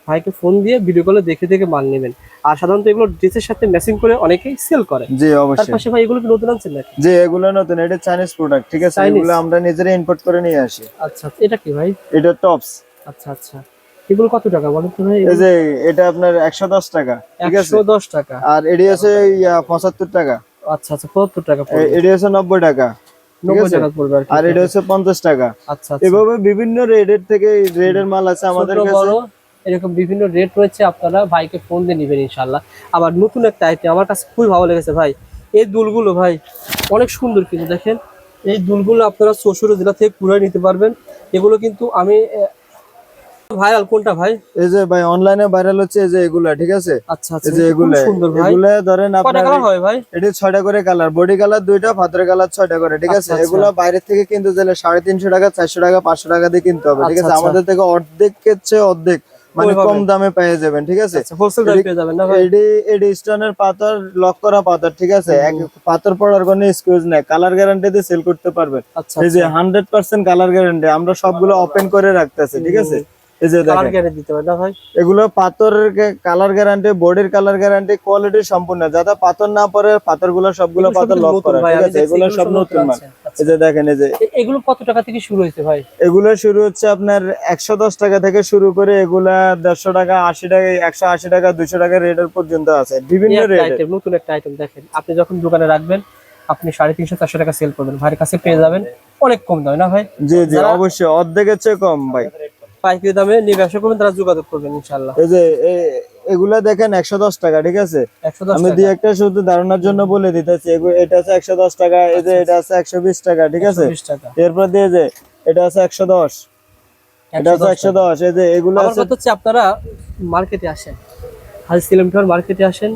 ভাইকে ফোন দিয়ে ভিডিও কলে দেখে দেখে মাল নেবেন। আর সাধারণত এগুলো ড্রেসের সাথে ম্যাচিং করে অনেকেই সেল করে। জি তার অবশ্যই পাশে ভাই এগুলো কি নতুন আনছেন নাকি? যে এগুলো নতুন। এটা চাইনিজ প্রোডাক্ট ঠিক আছে? এগুলো আমরা নিজেরাই ইম্পোর্ট করে নিয়ে আসি। আচ্ছা আচ্ছা, এটা কি ভাই? এটা টপস আচ্ছা আচ্ছা। এগুলো কত টাকা বলেন তো এই যে এটা আপনার একশো দশ টাকা ঠিক আছে? একশো দশ টাকা। আর এটি আছে ইয়া, পঁচাত্তর টাকা। আচ্ছা আচ্ছা পঁচাত্তর টাকা এ- পড়বে। এটি হচ্ছে নব্বই টাকা ঠিক নব্বই আছে? টাকা পড়বে আর এটা হচ্ছে পঞ্চাশ টাকা। আচ্ছা আচ্ছা। এভাবে বিভিন্ন রেডের থেকে রেডের মাল আছে আমাদের কাছে। এরকম বিভিন্ন রেট রয়েছে আপনারা ভাইকে ফোন দিয়ে নেবেন ইনশাল্লাহ আবার নতুন একটা আইটেম আমার কাছে খুবই ভালো লেগেছে ভাই। এই দুলগুলো ভাই অনেক সুন্দর কিন্তু দেখেন। এই দুলগুলো আপনারা শ্বশুর জেলা থেকে কুড়াই নিতে পারবেন। এগুলো কিন্তু আমি ভাইরাল কোনটা ভাই? এই যে ভাই অনলাইনে ভাইরাল হচ্ছে এই যে এগুলা ঠিক আছে? আচ্ছা আচ্ছা এই যে এগুলা এগুলা ধরেন আপনার কালার হয় ভাই? এটি ছয়টা করে কালার বডি কালার দুইটা ফাদার কালার করে ঠিক আছে? আচ্ছা। বাইরে থেকে কিনতে গেলে টাকা চারশো টাকা পাঁচশো টাকা দিয়ে কিনতে হবে ঠিক আছে। আমাদের থেকে অর্ধেকের চেয়ে অর্ধেক মানে কম দামে পেয়ে যাবেন ঠিক আছে? হোলসেল দামে পেয়ে যাবেন না ভাই? এডি এডি স্টোনের পাথর লক করা পাথর ঠিক আছে? এক পাথর পড়ার কোনো নাই কালার গ্যারান্টি দিয়ে সেল করতে পারবেন। এই যে হান্ড্রেড পার্সেন্ট কালার গ্যারান্টি আমরা সবগুলো ওপেন করে রাখতেছি ঠিক আছে? এই যে কালার দেখেন। গ্যারান্টি দিতে পারেন না ভাই? এগুলো পাথরের কালার গ্যারান্টি বডির কালার গ্যারান্টি কোয়ালিটি সম্পূর্ণ। যাতে পাথর না পরে পাথরগুলো সবগুলো পাথর কিন্তু লক করা ঠিক আছে? এগুলো এগুলো সব সব নতুন মাল। আচ্ছা। এই যে দেখেন এই যে এগুলো কত টাকা থেকে শুরু হয়েছে ভাই? এগুলো শুরু হচ্ছে আপনার একশো দশ টাকা থেকে শুরু করে এগুলা দেড়শো টাকা আশি টাকা একশো আশি টাকা দুইশো টাকা রেটের পর্যন্ত আছে। বিভিন্ন রেট নতুন একটা আইটেম দেখেন। আপনি যখন দোকানে রাখবেন আপনি সাড়ে তিনশো চারশো টাকা সেল করবেন। ভাইয়ের কাছে পেয়ে যাবেন। অনেক কম দামে না ভাই? জি জি অবশ্যই অর্ধেকের চেয়ে কম ভাই। পাইকারি দামে নিয়ে ব্যবসা করবেন তারা যোগাযোগ করবেন ইনশাল্লাহ এই যে এগুলা দেখেন একশো দশ টাকা ঠিক আছে? আমি দুই একটা শুধু ধারণার জন্য বলে দিতেছি এটা আছে একশো দশ টাকা এই যে এটা আছে একশো বিশ টাকা ঠিক আছে? এরপর দিয়ে যে এটা আছে একশো দশ। এটা আছে একশো দশ এই যে এগুলো হচ্ছে আপনারা মার্কেটে আসেন। হাজি সিলেমটার মার্কেটে আসেন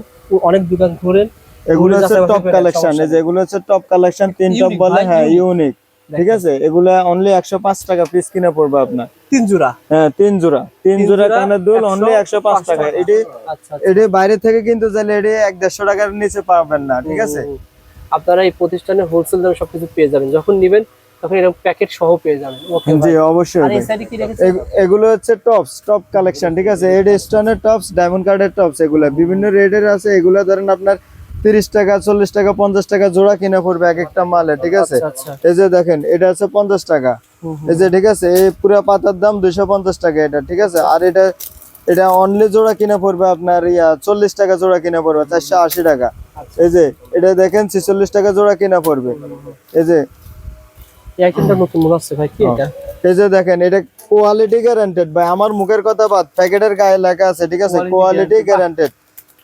অনেক দোকান ঘুরেন। এগুলো হচ্ছে টপ কালেকশন এই যে এগুলো হচ্ছে টপ কালেকশন তিন টপ বলে হ্যাঁ ইউনিক ঠিক আছে? এগুলা অনলি একশো পাঁচ টাকা পিস কিনে পড়বে আপনার। তিন জোড়া? হ্যাঁ তিন জোড়া। তিন জোড়া কানের দুল অনলি একশো পাঁচ টাকা। এটি আচ্ছা এটি বাইরে থেকে কিন্তু চাইলে এটি এক দেড়শো টাকার নিচে পাবেন না ঠিক আছে। আপনারা এই প্রতিষ্ঠানে হোলসেল দামে সবকিছু পেয়ে যাবেন। যখন নেবেন তখন এরকম প্যাকেট সহ পেয়ে যাবেন। জি অবশ্যই আর এই ভাই। সাইডে কি রেখেছে এগ- এগুলো হচ্ছে টপস টপ কালেকশন ঠিক আছে? এড স্টোনের টপস ডায়মন্ড কার্ডের টপস এগুলো বিভিন্ন রেটের আছে। এগুলো ধরেন আপনার তিরিশ টাকা চল্লিশ টাকা পঞ্চাশ টাকা জোড়া কিনে পড়বে এক একটা মালে ঠিক আছে? আচ্ছা। আচ্ছা এই যে দেখেন এটা হচ্ছে পঞ্চাশ টাকা। এই যে ঠিক আছে এই পুরো পাতার দাম দুইশো পঞ্চাশ টাকা এটা ঠিক আছে? আর এটা এটা অনলি জোড়া কিনে পড়বে আপনার ইয়া চল্লিশ টাকা জোড়া কিনে পড়বে চারশো আশি টাকা। আচ্ছা। এই যে এটা দেখেন ছেচল্লিশ টাকা জোড়া কিনা পড়বে। এই যে। এই যে দেখেন এটা কোয়ালিটি গ্যারান্টেড ভাই আমার মুখের কথা বাদ প্যাকেটের গায়ে লেখা আছে ঠিক আছে? কোয়ালিটি গ্যারান্টেড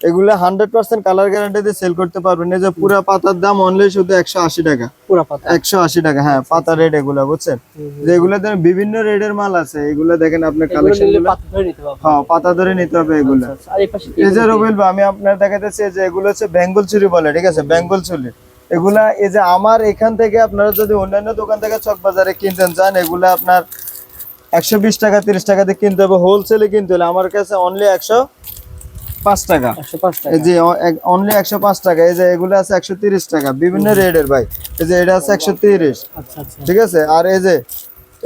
এগুলো হান্ড্রেড পার্সেন্ট কালার গ্যারান্টি দিয়ে সেল করতে পারবেন। এই যে পুরো পাতার দাম অনলি শুধু একশো আশি টাকা। পুরা পাতা। একশো আশি টাকা হ্যাঁ পাতা রেট এগুলো বুঝছেন? যেগুলো বিভিন্ন রেটের মাল আছে এগুলো দেখেন আপনার কালেকশন পাতা ধরে নিতে হ্যাঁ পাতা ধরে নিতে হবে এগুলো। আচ্ছা, এই পাশে কি? এই যে রবিল আমি আপনার দেখাতেছি যে এগুলো হচ্ছে বেঙ্গল চুরি বলে ঠিক আছে? বেঙ্গল চুরি। এগুলা এই যে আমার এখান থেকে আপনারা যদি অন্যান্য দোকান থেকে চক বাজারে কিনতেন চান এগুলা আপনার একশো বিশ টাকা তিরিশ টাকা দিয়ে কিনতে হবে। হোলসেলে কিনতে হলে আমার কাছে অনলি একশো পাঁচ টাকা। অনলি একশো পাঁচ টাকা। এই যে এগুলো আছে একশো তিরিশ টাকা। বিভিন্ন ভাই। এই যে এটা আছে একশো তিরিশ। আচ্ছা আচ্ছা। ঠিক আছে? আর এই যে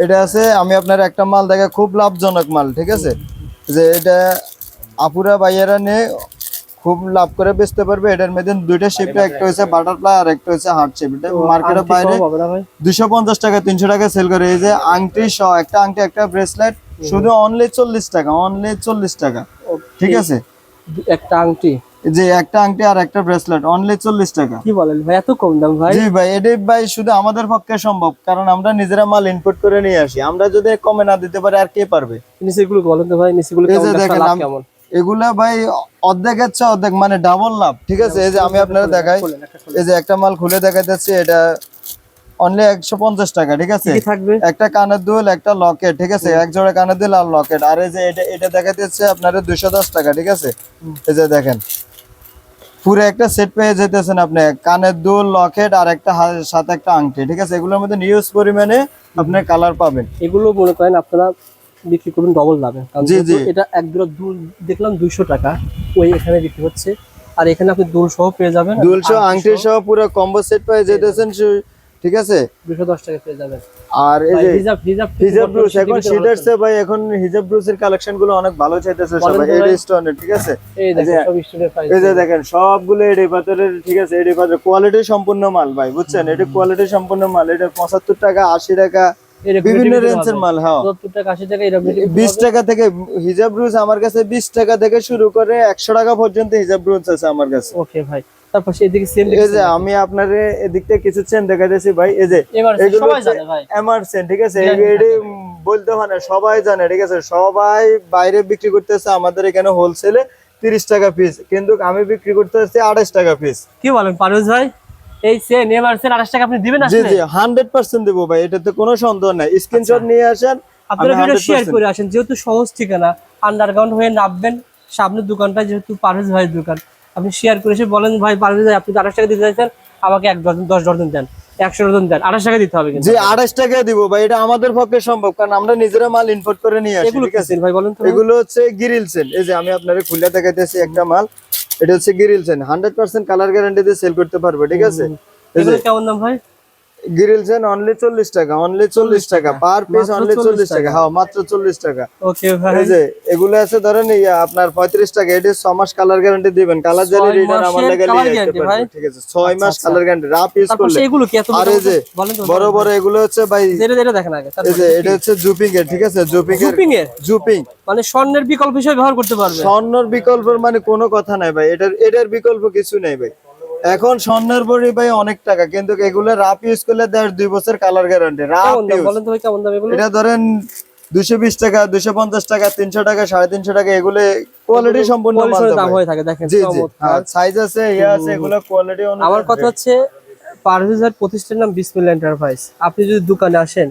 এটা আছে আমি আপনার একটা মাল দেখে খুব লাভজনক মাল ঠিক আছে? যে এটা আপুরা ভাইয়েরা নিয়ে খুব লাভ করে বেচতে পারবে। এটার মধ্যে দুইটা শিপটা একটা হচ্ছে বাটারফ্লাই আর একটা হচ্ছে হার্ট শেপ এটা মার্কেটের বাইরে দুশো পঞ্চাশ টাকা তিনশো টাকা সেল করে। এই যে আংটি সহ একটা আংটি একটা ব্রেসলেট শুধু অনলি চল্লিশ টাকা অনলি চল্লিশ টাকা। ঠিক আছে? একটা আংটি? যে একটা আংটি আর একটা ব্রেসলেট অনলি চল্লিশ টাকা। কি বলেন ভাই এত কম দাম ভাই? জি ভাই এটাই ভাই শুধু আমাদের পক্ষে সম্ভব কারণ আমরা নিজেরা মাল ইনপুট করে নিয়ে আসি। আমরা যদি কমে না দিতে পারি আর কে পারবে? নিচেগুলো বলেন তো ভাই নিচেগুলো এই কেমন এগুলা ভাই অর্ধেক হচ্ছে অর্ধেক মানে ডাবল লাভ ঠিক আছে? এই যে আমি আপনারা দেখাই। এই যে একটা মাল খুলে দেখাইতেছি এটা অনলি একশো পঞ্চাশ টাকা ঠিক আছে? একটা কানের দুল একটা লকেট ঠিক আছে? এক জোড়া কানের দুল আর লকেট। আর এই যে এটা এটা দেখাইতেছে আপনার দুশো দশ টাকা ঠিক আছে? এই যে দেখেন। পুরো একটা সেট পেয়ে যেতেছেন আপনি। কানের দুল লকেট আর একটা সাথে একটা আংটি ঠিক আছে? এগুলোর মধ্যে নিউজ পরিমাণে আপনি কালার পাবেন। এগুলো মনে করেন আপনারা বিক্রি করবেন ডবল লাভে জি, জি। এটা এক দুটো দুল দেখলাম দুইশো টাকা ওই এখানে বিক্রি হচ্ছে। আর এখানে আপনি দুল সহ পেয়ে যাবেন। দুলশো আংটি সহ। পুরো কম্বো সেট পেয়ে যেতেছেন। ঠিক আছে? দুশো দশ টাকা পেয়ে যাবেন। আর এই যে হিজাব হিজাব হিজাব ব্রুস এখন শিটারসে ভাই এখন হিজাব ব্রুসের কালেকশনগুলো অনেক ভালো চাইতেছে সবাই ভাই। ঠিক আছে? এই দেখেন সব স্টুডেন্ট প্রাইস এই যে দেখেন। সবগুলো এডি পাথরের ঠিক আছে এডি পাথরের কোয়ালিটি সম্পূর্ণ মাল ভাই বুঝছেন? এটি কোয়ালিটি সম্পূর্ণ মাল এটা পঁচাত্তর টাকা আশি টাকা বিভিন্ন রেঞ্জের মাল হ্যাঁ। সত্তর টাকা আশি টাকা এরকম বিশ টাকা থেকে হিজাব ব্রুস আমার কাছে বিশ টাকা থেকে শুরু করে একশো টাকা পর্যন্ত হিজাব ব্রুস আছে আমার কাছে। ওকে ভাই। তারপর এদিকে সেম এই যে আমি আপনার এদিক থেকে কিছু চেন দেখাইতেছি ভাই এই যে এগুলো সবাই ভাই। এমারসেন ঠিক আছে? এটি বলতে হয় না সবাই জানে ঠিক আছে? সবাই বাইরে বিক্রি করতেছে আমাদের এখানে হোলসেলে তিরিশ টাকা পিস কিন্তু আমি বিক্রি করতেছি আঠাশ টাকা পিস কি বলেন পারভেজ ভাই? এই সেন এবার সেন আঠাশ টাকা আপনি দিবেন জি জি হান্ড্রেড পার্সেন্ট দেবো ভাই এটাতে কোনো সন্দেহ নাই। স্ক্রিনশট নিয়ে আসেন আপনারা ভিডিও শেয়ার করে আসেন যেহেতু সহজ ঠিকানা আন্ডারগ্রাউন্ড হয়ে নামবেন সামনের দোকানটা যেহেতু পারভেজ ভাইয়ের দোকান। আপনি শেয়ার করে এসে বলেন ভাই পারভেজ আপনি আঠাশ টাকা দিতে চাইছেন আমাকে এক ডজন দশ ডজন দেন একশো ডজন দেন আঠাশ টাকা দিতে হবে কিন্তু যে আড়াইশ টাকা দিব ভাই এটা আমাদের পক্ষে সম্ভব কারণ আমরা নিজেরা মাল ইম্পোর্ট করে নিয়ে আসি ঠিক আছে? ভাই বলেন তো এগুলো হচ্ছে গিরিল সেল এই যে আমি আপনারে খুলে দেখাইতেছি একটা মাল এটা হচ্ছে গিরিল sell hundred percent colour guarantee দিয়ে সেল করতে পারবে ঠিক আছে? কেমন দাম ভাই? গিরিল সেল অনলি চল্লিশ টাকা অনলি চল্লিশ টাকা। পার পিস অনলি 40 চল্লিশ টাকা। হ্যাঁ মাত্র চল্লিশ টাকা। ওকে ভাই। এই যে এগুলো আছে ধরেন ইয়া আপনার পঁয়ত্রিশ টাকা এটা ছ মাস কালার গ্যারান্টি দিবেন। কালার জালি ছয় রিটার্ন আমার লেগে নিয়ে ঠিক আছে? ছয় মাস আচ্ছা। কালার গ্যারান্টি রাপ ইউজ করলে। এগুলো কি এত আর এই যে বড় বড় এগুলো হচ্ছে ভাই এটা এটা দেখেন আগে এই যে এটা হচ্ছে জুপিং এর ঠিক আছে? জুপিং এর জুপিং এর? জুপিং মানে স্বর্ণের বিকল্প হিসেবে ব্যবহার করতে পারবে। স্বর্ণর বিকল্পের মানে কোনো কথা নাই ভাই। এটার এটার বিকল্প কিছু নেই ভাই। এখন স্বর্ণের বড়ি ভাই অনেক টাকা কিন্তু এগুলো রাপ ইউজ করলে দেড় দুই বছর কালার গ্যারান্টি রাপ এটা ধরেন দুশো বিশ টাকা দুশো পঞ্চাশ টাকা তিনশো টাকা সাড়ে তিনশো টাকা এগুলো কোয়ালিটি সম্পূর্ণ মাল পরিসরের তো দাম হয়ে থাকে দেখেন জি জি। সাইজ আছে ইয়ে আছে এগুলো কোয়ালিটি আমার কথা হচ্ছে পারভেজের প্রতিষ্ঠানের নাম বিসমিল্লা এন্টারপ্রাইজ আপনি যদি দোকানে আসেন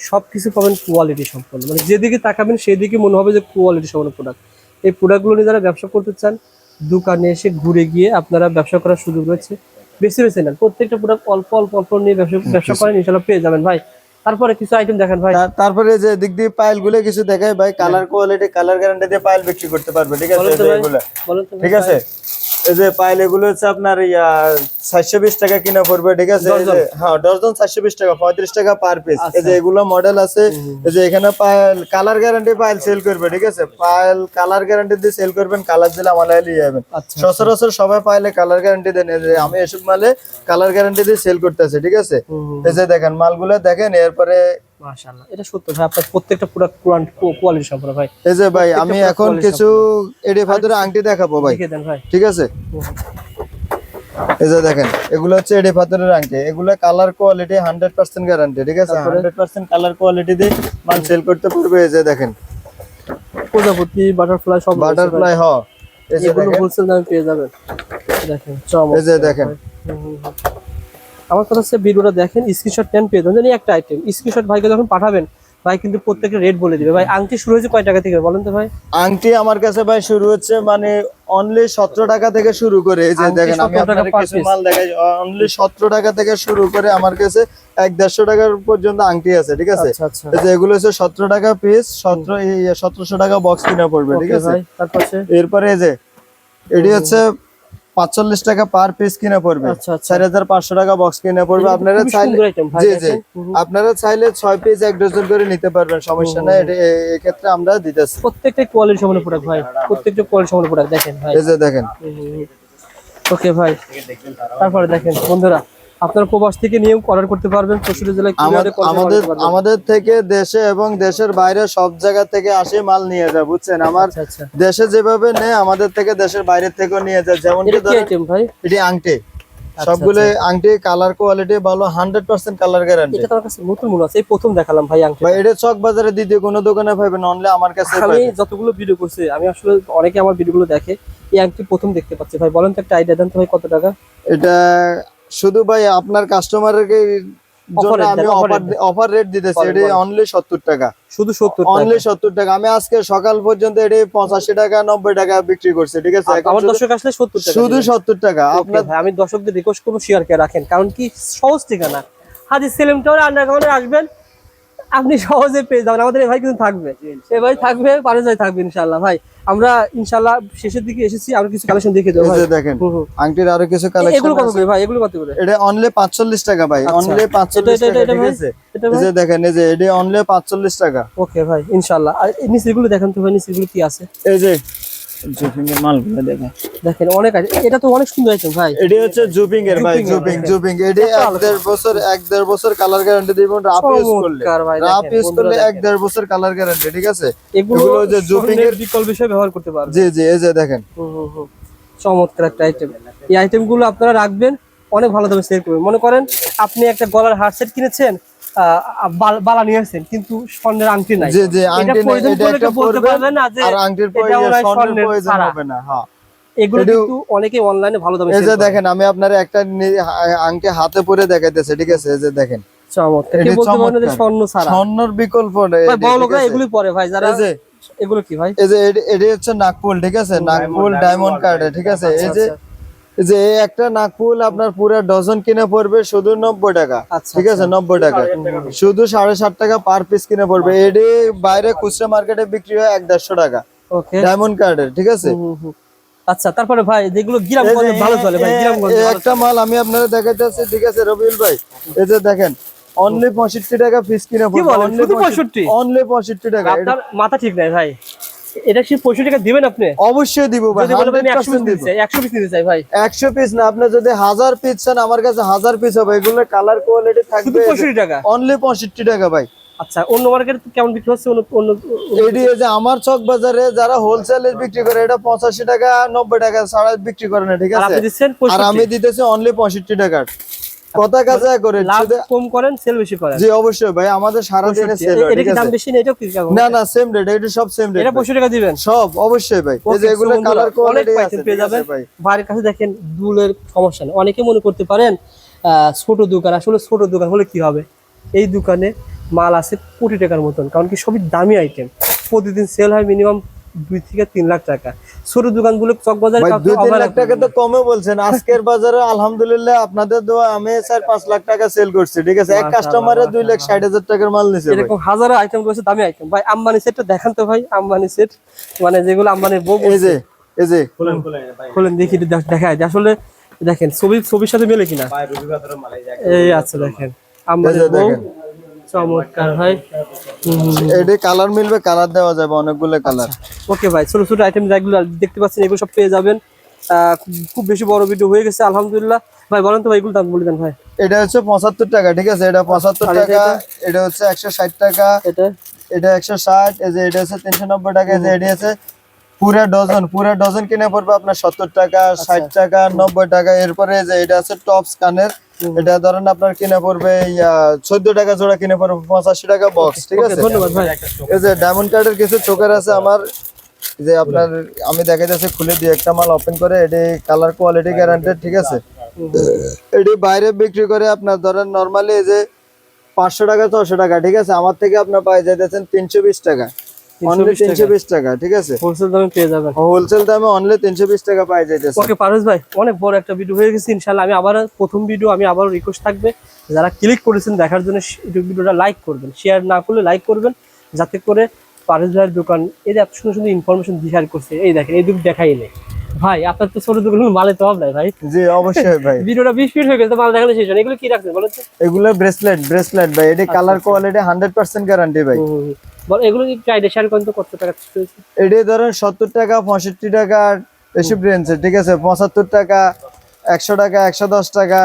সবকিছু পাবেন কোয়ালিটি সম্পন্ন। মানে যেদিকে তাকাবেন সেদিকে মনে হবে যে কোয়ালিটি সম্পন্ন প্রোডাক্ট এই প্রোডাক্টগুলো নিয়ে যারা ব্যবসা করতে চান দোকানে এসে ঘুরে গিয়ে আপনারা ব্যবসা করার সুযোগ রয়েছে। বেশি বেশি না প্রত্যেকটা পুরো অল্প অল্প অল্প নিয়ে ব্যবসা ব্যবসা করেন ইনশাল্লাহ পেয়ে যাবেন ভাই। তারপরে কিছু আইটেম দেখেন ভাই। তার- তারপরে যে দিক দিয়ে পাইলগুলো কিছু দেখায় ভাই কালার কোয়ালিটি কালার গ্যারান্টি দিয়ে পাইল বিক্রি করতে পারবে ঠিক আছে। ঠিক আছে? এই যে পাইল এগুলো হচ্ছে আপনার ইয়া চারশো বিশ টাকা কিনা পড়বে ঠিক আছে? হ্যাঁ ডজন চারশো বিশ টাকা পঁয়ত্রিশ টাকা পার পিস এই যে এগুলো মডেল আছে এই যে এখানে pile colour guarantee pile sale করবে ঠিক আছে? পাইল কালার গ্যারান্টি দিয়ে সেল করবেন কালার দিলে আমার নিয়ে যাবেন। আচ্ছা সচরাচর সবাই পাইলে কালার গ্যারান্টি দেন যে আমি এসব মালে কালার গ্যারান্টি দিয়ে সেল করতেছে ঠিক আছে। এই যে দেখেন মালগুলো দেখেন এরপরে মাশাআল্লাহ। এটা সত্য ভাই আপনার প্রত্যেকটা প্রোডাক্ট কোয়ালিটি সম্পন্ন ভাই। এই যে ভাই আমি এখন কিছু এডি ফাদুরে আংটি দেখাবো ভাই। ভাই। ঠিক আছে? এই যে দেখেন এগুলো হচ্ছে এডি পাথরের আংটি। এগুলো colour quality hundred percent guarantee ঠিক আছে? হান্ড্রেড পার্সেন্ট কালার কোয়ালিটি দিয়ে মাল সেল করতে পারবে এই যে দেখেন। প্রজাপতি বাটারফ্লাই সব বাটারফ্লাই হ। এই যে দেখেন। হোলসেল দামে পেয়ে যাবেন। দেখেন চমৎকার এই যে দেখেন। আমার কথা হচ্ছে ভিডিওটা দেখেন স্ক্রিনশট নেন পেয়ে যাবেন। একটা আইটেম স্ক্রিনশট ভাইকে যখন পাঠাবেন ভাই কিন্তু প্রত্যেকটা রেট বলে দিবে। ভাই আংটি শুরু হয়েছে কয় টাকা থেকে বলেন তো ভাই? আংটি আমার কাছে ভাই শুরু হচ্ছে মানে অনলি সতেরো টাকা থেকে শুরু করে। এই যে দেখেন আমি আপনাদের কিছু মাল দেখাই অনলি সতেরো টাকা থেকে শুরু করে আমার কাছে এক দেড়শো টাকার পর্যন্ত আংটি আছে ঠিক আছে? আচ্ছা আচ্ছা। এই যে এগুলো হচ্ছে সতেরো টাকা পিস সতেরো সতেরোশো টাকা বক্স কিনা পড়বে ঠিক আছে? তারপর এরপরে এই যে এটি হচ্ছে পাঁচচল্লিশ টাকা পার পিস কিনা পড়বে। আচ্ছা, আচ্ছা। চার হাজার পাঁচশো টাকা বক্স কিনা পড়বে। আপনারা চাইলে জি জি। আপনারা চাইলে ছয় পিস এক ডজন করে নিতে পারবেন সমস্যা নাই। এক্ষেত্রে আমরা দিতেছি। প্রত্যেকটা কোয়ালিটি সমান প্রোডাক্ট ভাই। প্রত্যেকটা কোয়ালিটি সমান প্রোডাক্ট দেখেন ভাই। এই যে দেখেন। ওকে ভাই। তারপরে দেখেন বন্ধুরা। আপনারা প্রবাস থেকে নিয়ে অর্ডার করতে পারবেন চৌষট্টি জেলায় আমাদের আমাদের থেকে দেশে এবং দেশের বাইরে সব জায়গা থেকে আসে মাল নিয়ে যায় বুঝছেন? আমার আচ্ছা আচ্ছা। দেশে যেভাবে নেয় আমাদের থেকে দেশের বাইরে থেকেও নিয়ে যায়। যেমন ভাই? এটি আংটি। আচ্ছা, সবগুলো আংটি কালার কোয়ালিটি ভালো হান্ড্রেড পার্সেন্ট কালার গ্যারান্টি এটা তোমার কাছে? নতুন মনে আছে এই প্রথম দেখালাম ভাই আংটি ভাই এটা চক বাজারে দ্বিতীয় কোনো দোকানে পাবেন অনলি আমার কাছে আমি যতগুলো ভিডিও করছি আমি আসলে অনেকে আমার ভিডিওগুলো দেখে এই আংটি প্রথম দেখতে পাচ্ছি। ভাই বলেন তো একটা আইডিয়া দেন তো ভাই কত টাকা? এটা শুধু ভাই আপনার কাস্টমারকে জন্য আমি অফার অফার রেট দিতেছি বলেন, এটা অনলি সত্তর টাকা। শুধু সত্তর অনলি সত্তর টাকা। আমি আজকে সকাল পর্যন্ত এটা টাকা নব্বই টাকা বিক্রি করছি ঠিক আছে? আমার শুধু- দর্শক আসলে সত্তর টাকা শুধু আপনার ভাই, আমি দর্শকদের রিকোয়েস্ট করব শেয়ার কে রাখেন। কারণ কি সহজ ঠিকানা। হাজি সেলিম টাওয়ার আন্ডারগ্রাউন্ডে আসবেন। আপনি সহজে পেয়ে যাবেন। আমাদের এই ভাই কিন্তু থাকবে। এই ভাই থাকবে পারে যাই থাকবে ইনশাল্লাহ। ভাই আমরা ইনশাআল্লাহ শেষের দিকে এসেছি আরও কিছু কালেকশন দেখে দেবো ভাই। দেখেন। আংটির আরও কিছু কালেকশন এগুলো কত করে ভাই? এগুলো কত করে? এটা অনলি পাঁচচল্লিশ টাকা ভাই আচ্ছা। অনলি এটা- এটা- টাকা ঠিক আছে? এটা এই যে দেখেন এই যে এটা অনলি পাঁচচল্লিশ টাকা। ওকে ভাই ইনশাল্লাহ আর নিচে এগুলো দেখেন তো ভাই নিচেগুলো কি আছে? এই যে জুপিং এর মালগুলো দেখেন দেখেন অনেক আছে। এটা তো অনেক সুন্দর আইটেম ভাই। এটি হচ্ছে জুপিং। এর ভাই। জুপিং জুপিং। এক দেড় বছর এক দেড় বছর কালার গ্যারান্টি দিব রাপ ইউজ করলে। রাপ ইউজ করলে এক দেড় বছর কালার গ্যারান্টি ঠিক আছে? এগুলো যে জুপিং এর- বিকল্প হিসেবে ব্যবহার করতে পারবেন। জি জি এই যে দেখেন। হুম, হুম, হুম। চমৎকার একটা আইটেম এই আইটেমগুলো আপনারা রাখবেন অনেক ভালো দামে সেল করবেন। মনে করেন আপনি একটা গলার হার সেট কিনেছেন বাল- বালা নিয়ে আসছেন কিন্তু স্বর্ণের আংটি নাই। জি জি আংটি নেই, এটা একটা বলতে পারবে না যে আর আংটির প্রয়োজন স্বর্ণের স্বর্ণের প্রয়োজন হবে না হ্যাঁ। এগুলো কিন্তু অনেকে অনলাইনে ভালো দামে এই যে দেখেন আমি আপনার একটা আংটি হাতে পরে দেখাইতেছে ঠিক আছে? এই যে দেখেন। চমৎকার। এটা বলতে পারেন যে স্বর্ণ ছাড়া। স্বর্ণর বিকল্প নেই, বড় লোকরা এগুলি পরে ভাই যারা এই যে এগুলো কি ভাই? এই যে এটি- হচ্ছে নাগপুল ঠিক আছে? নাগপুল ডায়মন্ড কার্ড ঠিক আছে? এই যে যে একটা নাগপুল আপনার পুরো ডজন কিনে পড়বে শুধু নব্বই টাকা। আচ্ছা, ঠিক আছে? নব্বই টাকা। শুধু সাড়ে সাত টাকা পার পিস কিনে পড়বে। এটি বাইরে খুচরা মার্কেটে বিক্রি হয় এক দেড়শো টাকা। ওকে। ডায়মন্ড কার্ডের ঠিক আছে? আচ্ছা তারপরে ভাই যেগুলো গ্রামগঞ্জে ভালো চলে ভাই গ্রামগঞ্জে একটা মাল আমি আপনারা দেখাইতেছি ঠিক আছে রবিউল ভাই? এই যে দেখেন অনলি পঁয়ষট্টি টাকা পিস কিনে পড়বে? 65? অনলি পঁয়ষট্টি? টাকা। আপনার মাথা ঠিক নাই ভাই। এটা কি টাকা দিবেন আপনি? অবশ্যই দিব ভাই যদি বলেন আমি একশো 100% পিস চাই একশো পিস নিতে চাই ভাই। একশো পিস না আপনি যদি হাজার পিস চান আমার কাছে হাজার পিস হবে। এগুলো কালার কোয়ালিটি শুধু থাকবে টাকা? অনলি পঁয়ষট্টি টাকা ভাই। আচ্ছা অন্য মার্কেটে কেমন বিক্রি হচ্ছে? অন্য অন্য এডি যে আমার চক বাজারে যারা হোলসেলে বিক্রি করে এটা পঁচাশি টাকা নব্বই টাকা ছাড়া বিক্রি করে না ঠিক আছে? আর আমি দিতেছি অনলি পঁয়ষট্টি টাকার। কথা কাজা করে লাভ কম করেন সেল বেশি করেন। জি অবশ্যই ভাই আমাদের সারা দিনে সেল এটা কি দাম বেশি না এটাও কি না না সেম রেট এটা সব সেম রেট এটা পঁয়ষট্টি টাকা দিবেন? সব অবশ্যই ভাই। এই যে এগুলো কালার অনেক কোয়ালিটি আছে পেয়ে যাবেন। ভাই। ভাইয়ের কাছে দেখেন দুলের সমস্যা নেই। অনেকে মনে করতে পারেন আহ, ছোট দোকান আসলে ছোট দোকান হলে কি হবে? এই দোকানে মাল আছে কোটি টাকার মতন কারণ কি সবই দামি আইটেম প্রতিদিন সেল হয় মিনিমাম দুই থেকে তিন লাখ টাকা। ছোট দোকানগুলো দুই তিন লাখ টাকা তো কমে বলছেন। আজকের বাজারে আলহামদুলিল্লাহ আপনাদের দোয়া আমি স্যার পাঁচ লাখ টাকা সেল করছি ঠিক আছে? এক কাস্টমারে দুই লাখ ষাট হাজার টাকার মাল নিছে ভাই। এরকম হাজারো আইটেম রয়েছে দামি আইটেম ভাই আম্বানি সেটটা দেখান তো ভাই আম্বানি সেট মানে যেগুলো আম্বানির বউ এই যে এই যে। খোলেন দেখি দেখায় যে আসলে দেখেন ছবি ছবির সাথে মেলে কিনা? এই আচ্ছা দেখেন। আম্বানির বউ। চমৎকার ভাই। কালার মিলবে কালার দেওয়া যাবে অনেকগুলো কালার। ওকে ভাই ছোট ছোট আইটেম যেগুলো দেখতে পাচ্ছেন এগুলো সব পেয়ে যাবেন। খুব- বেশি বড় ভিডিও হয়ে গেছে আলহামদুলিল্লাহ। ভাই বলেন তো ভাই এগুলো দাম বলে দেন ভাই। এটা হচ্ছে পঁচাত্তর টাকা ঠিক আছে? এটা পঁচাত্তর টাকা এটা? হচ্ছে একশো ষাট টাকা। এটা? এটা একশো ষাট এই যে এটা হচ্ছে তিনশো নব্বই টাকা এই যে এটি আছে। পুরা ডজন পুরা ডজন কিনে পড়বে আপনার সত্তর টাকা আচ্ছা। ষাট টাকা নব্বই টাকা। এরপরে যে এটা আছে টপ স্কানের এটা ধরেন আপনার কিনে পড়বে চোদ্দ টাকা জোড়া কিনে পড়বে পঁচাশি টাকা বক্স ঠিক আছে? ধন্যবাদ ভাই। এই যে ডায়মন্ড কার্ডের কিছু চোখের আছে আমার যে আপনার আমি দেখা যাচ্ছে খুলে দিয়ে একটা মাল ওপেন করে এটি কালার কোয়ালিটি গ্যারান্টেড ঠিক আছে? এটি বাইরে বিক্রি করে আপনার ধরেন নর্মালি এই যে পাঁচশো টাকা ছশো টাকা ঠিক আছে? আমার থেকে আপনার পাই যাইতেছেন তিনশো বিশ টাকা। অনলি 320 তিনশো বিশ টাকা ঠিক আছে? হোলসেল দামে পেয়ে যাবেন। হোলসেল দামে অনলি টাকা যাইতেছে। ওকে ভাই অনেক বড় একটা ভিডিও হয়ে গেছে আমি আবার প্রথম ভিডিও আমি আবার রিকোয়েস্ট থাকবে। যারা ক্লিক করেছেন দেখার জন্য ইউটিউব ভিডিওটা লাইক করবেন। শেয়ার না করলে লাইক করবেন যাতে করে পারেশ ভাইয়ের দোকান এই যে এত সুন্দর সুন্দর ইনফরমেশন দিশার করছে এই দেখেন এই দুটো দেখাই নেই। ভাই আপনার তো ছোট দোকান মালে তো হবে ভাই। জি অবশ্যই ভাই। ভিডিওটা বিশ মিনিট হয়ে গেছে মাল দেখালে শেষ হয় এগুলো কি রাখছেন বলেন তো? এগুলো ব্রেসলেট ব্রেসলেট ভাই। এটি colour quality hundred percent guarantee ভাই। বল এগুলো কি চাইলে শেয়ার করেন তো কত টাকা এটি ধরেন সত্তর টাকা পঁয়ষট্টি টাকা এসব রেঞ্জে ঠিক আছে? পঁচাত্তর টাকা একশো টাকা একশো দশ টাকা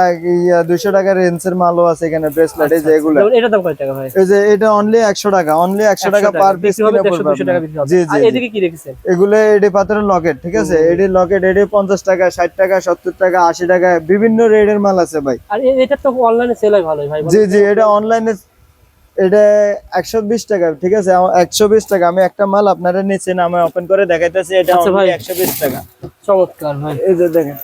দুইশো টাকা রেঞ্জের মালও আছে এখানে ব্রেসলেট এই যে এগুলো। যেমন দাম কত টাকা ভাই? এই যে এটা অনলি একশো টাকা অনলি একশো টাকা পার পিস বিক্রি কিনে 150 পড়বে টাকা আপনার। বিক্রি হবে। জি জি। এদিকে কি রেখেছেন এগুলো এডি পাথরের লকেট ঠিক আছে? এডি লকেট এডি পঞ্চাশ টাকা ষাট টাকা সত্তর টাকা আশি টাকা বিভিন্ন রেটের মাল আছে ভাই। আর এটা তো অনলাইনে সেল হয় ভাই জি জি এটা অনলাইনে এটা একশো বিশ টাকা ঠিক আছে? একশো বিশ টাকা। আমি একটা মাল আপনারা নিচ্ছেন আমি ওপেন করে দেখাইতেছি এটা আচ্ছা। একশো বিশ টাকা। চমৎকার ভাই। এই যে দেখেন।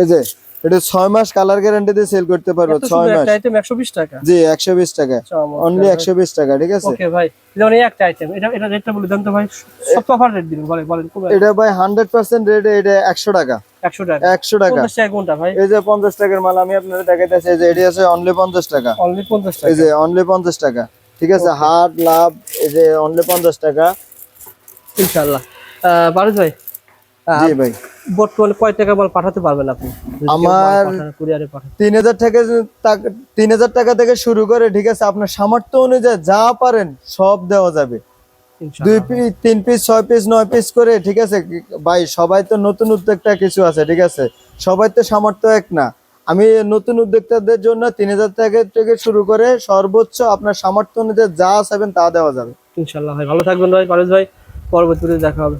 এই যে এটা ছয় মাস কালার গ্যারান্টি দিয়ে সেল করতে পারব ছয় মাস। আইটেম 120 টাকা। জি একশো বিশ টাকা। অনলি একশো বিশ টাকা ঠিক আছে? ওকে ভাই যেমন এই একটা আইটেম এটা এটা রেটটা বলে দেন তো ভাই। সব অফার রেট দিবেন বলেন বলেন এটা ভাই হান্ড্রেড পার্সেন্ট রেট এটা একশো টাকা। 100 টাকা। একশো টাকা। 50 টাকা কোনটা ভাই? এই যে পঞ্চাশ টাকার মাল আমি আপনাদের দেখাইতেছি এই যে এটি আছে অনলি পঞ্চাশ টাকা। অনলি 50 এই যে অনলি পঞ্চাশ টাকা ঠিক আছে? হাট লাভ এই যে অনলি পঞ্চাশ টাকা। ইনশাআল্লাহ। আহ, পারুজ ভাই জি ভাই। বর্তমানে কয় টাকা মাল পাঠাতে পারবেন আপনি? আমার- কুরিয়ারে টাকা থেকে শুরু করে ঠিক আছে আপনার সামর্থ্য অনুযায়ী যা পারেন সব দেওয়া যাবে। দুই পিস তিন পিস ছয় পিস নয় পিস করে ঠিক আছে ভাই সবাই তো নতুন উদ্যোক্তা কিছু আছে ঠিক আছে সবাই তো সামর্থ্য এক না। আমি নতুন উদ্যোক্তাদের জন্য তিন হাজার টাকা থেকে শুরু করে সর্বোচ্চ আপনার সামর্থ্য অনুযায়ী যা চাইবেন তা দেওয়া যাবে। ইনশাআল্লাহ ভাই ভালো থাকবেন ভাই পারুজ ভাই পরবর্তীতে দেখা হবে।